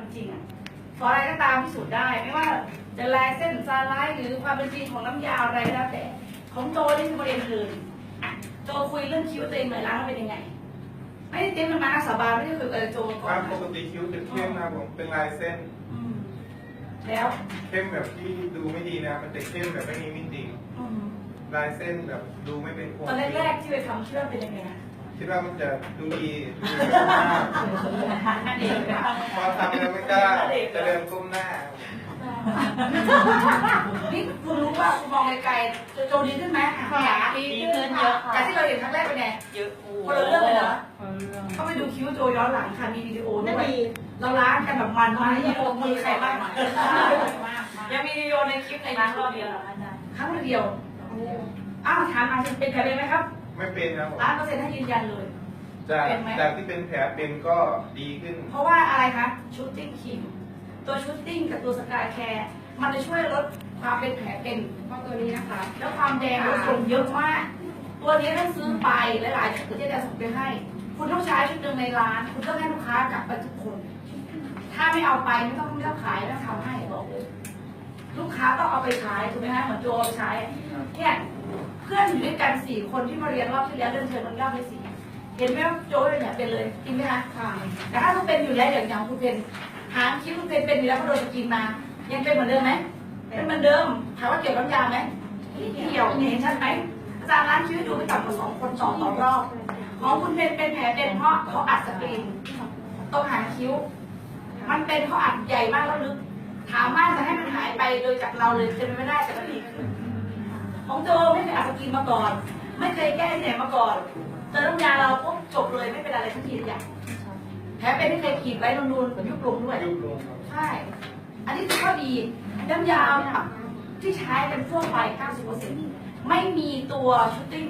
เป็นจริงอะขออะไรก็ตามพิสูจน์ได้ ไม่ว่าจะลายเส้นซาไลท์หรือความเป็นจริงของน้ำยาอะไรก็แล้วแต่ ของโจนี่คือประเด็นคืออะโจคุยเรื่องคิ้วตัวเองหน่อยล้างแล้วเป็นยังไง ไม่ได้เตรียมมันมาสาบานไม่ได้คุยกับโจก่อตานมปกติคิ้วจะเข้มนะครับผมเป็นลายเส้นอืมแล้วเข้มแบบที่ดูไม่ดีนะมันจะเข้มแบบไม่มีมิติอืมลายเส้นแบบดูไม่เป็นโครงตอนแรกๆที่ไปทำคิดว่าเป็นยังไงนะคิดว่ามันจะดูดีดูดีแบบมาก อันเองค่ะ พอทำแล้วไม่กล้าจะเดินก้มหน้า นี่คุณรู้ว่าคุณมองไกลๆจะโจดีขึ้นไหมอะจ๋าดีขึ้นเยอะค่ะจากที่เราเห็นครั้งแรกเป็นไงเยอะโอ้คนละเรื่องเลยเหรอคนละเรื่องเข้าไปดูคิ้วโจย้อนหลังค่ะมีวิดีโอด้นั่นวยดีเราล้างกันแบบมันมากยังลงมือใครบ้างมากยังมีวิดีโอในคลิปในล้างยูรทูอบบเดียวเหรออาจารย์ครั้งเดียวอ้าวถามมาเป็นแผลเป็นไหมครับ ไม่เป็นครับผมล้านเปอร์เซ็นต์ให้ยืนยันเลย จากเป็นไหม จากที่เป็นแผลเป็นก็ดีขึ้น เพราะว่าอะไรคะชุดติ้งครีมตัวชุดติ้งกับตัวสกายแคร์มันจะช่วยลดความเป็นแผลเป็นเพราะตัวนี้นะคะ แล้วความแดงลดลงเยอะมาก ตัวนี้ถ้าซื้อไปหลายๆชุดที่จะส่งไปให้ คุณต้องใช้ชุดหนึ่งในร้าน คุณต้องให้ลูกค้ากลับไปทุกคน ถ้าไม่เอาไปไม่ต้องไม่ต้องขายไม่ต้องทำให้บอกเลยลูกค้าต้องเอาไปใช้ถูกไหมคะเหมือนโจเอาไปใช้เนี่ยเพื่อนอยู่ด้วยกันสี่คนที่มาเรียนรอบที่แล้วเรื่องเชิญมันเล่าไปสี่ เห็นไหมว่าโจเนี่ยเป็นเลยจริงไหมคะค่ะแต่ถ้าคุณเป็นอยู่แล้วอย่างอย่างคุณเป็นหางคิ้วคุณเป็นเป็นอยู่แล้วเพราะโดนสกินมา ยังเป็นเหมือนเดิมไหมเป็นเหมือนเดิมถามว่าเกี่ยวกับน้ำยาไหมไม่เกี่ยวเห็นชัดไหมอาจารย์ร้านคิ้วให้ดูไปต่ำกว่าสองคนต่อต่อรอบของคุณเป็นเป็นแผลเป็นเพราะเขาอัดสกรีนตรงหางคิ้ว มันเป็นเพราะอัดใหญ่มากแล้วลึก ถามว่าจะให้มันหายไปโดยจากเราเลยจะเป็นไม่ได้แต่ก็ดีขึ้นของโจไม่เคยอัดสกรีนมาก่อน ไม่เคยแก้ที่ไหนมาก่อน เจอน้ำยาเราปุ๊บจบเลยไม่เป็นอะไรทั้งทีทุกอย่างแผลเป็นที่เคยขีดไว้นูนๆยุบลงด้วย ยุบลงครับใช่ อันนี้คือข้อดี น้ำยาที่ใช้เป็นทั่วไป90%ไม่มีตัวชุดติ้ง